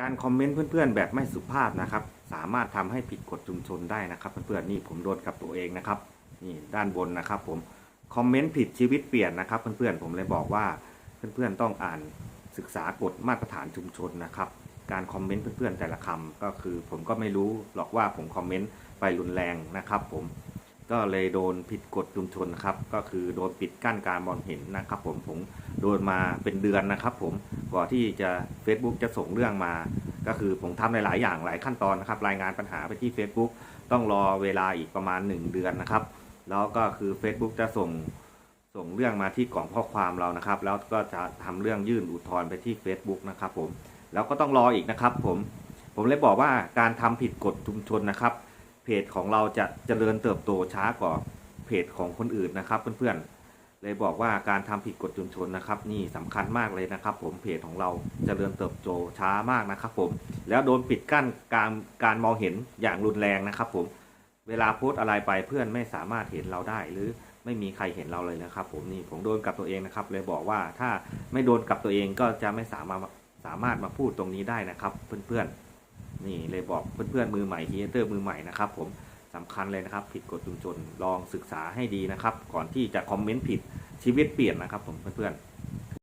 การคอมเมนต์เพื่อนๆ แบบไม่สุภาพนะครับ สามารถทำให้ผิดกฎชุมชนได้นะครับเพื่อนๆนี่ผมโดนกับตัวเองนะครับนี่ด้านบนนะครับ ผมคอมเมนต์ผิดชีวิตเปลี่ยนนะครับ เพื่อนๆผมเลยบอกว่าเพื่อนๆต้องอ่านศึกษากฎมาตรฐานชุมชนนะครับ การคอมเมนต์เพื่อนๆแต่ละคำก็คือ ผมก็ไม่รู้หรอกว่าผมคอมเมนต์ไปรุนแรงนะครับ ผม ก็เลยโดนผิดกฎชุมชนครับ ก็คือโดนปิดกั้นการมองเห็นนะครับ ผมผมโดนมาเป็นเดือนนะครับ ผมกว่าที่จะ Facebook จะส่งเรื่องมา ก็คือผมทำหลาย ๆ อย่างหลายขั้นตอนนะครับ รายงานปัญหาไปที่ Facebook ต้องรอเวลาอีกประมาณ 1 เดือนนะครับ แล้วก็คือ Facebook จะส่งส่งเรื่องมาที่กล่องข้อความเรานะครับ แล้วก็จะทำเรื่องยื่นอุทธรณ์ไปที่ Facebook นะครับ ผมแล้วก็ต้องรออีกนะครับ ผมผมเลยบอกว่าการทำผิดกฎชุมชนนะครับ เพจของเราจะเจริญเติบโตช้ากว่าเพจของคนอื่นนะครับ เพื่อนๆ เลยบอกว่าการทำผิดกฎชุมชนนะครับ นี่สำคัญมากเลยนะครับ ผมเพจของเราเจริญเติบโตช้ามากนะครับ ผมแล้วโดนปิดกั้นการการมองเห็นอย่างรุนแรงนะครับ ผมเวลาโพสต์อะไรไปเพื่อนไม่สามารถเห็นเราได้หรือไม่มีใครเห็นเราเลยนะครับ ผมนี่ผมโดนกับตัวเองนะครับ เลยบอกว่าถ้าไม่โดนกับตัวเองก็จะไม่สามารถสามารถมาพูดตรงนี้ได้นะครับ เพื่อนๆ นี่เลยบอกเพื่อนๆมือใหม่ครีเอเตอร์มือใหม่นะครับผมสำคัญเลยนะครับ ผิดกฎชุมชนลองศึกษาให้ดีนะครับ ก่อนที่จะคอมเมนต์ผิดชีวิตเปลี่ยนนะครับผมเพื่อนๆ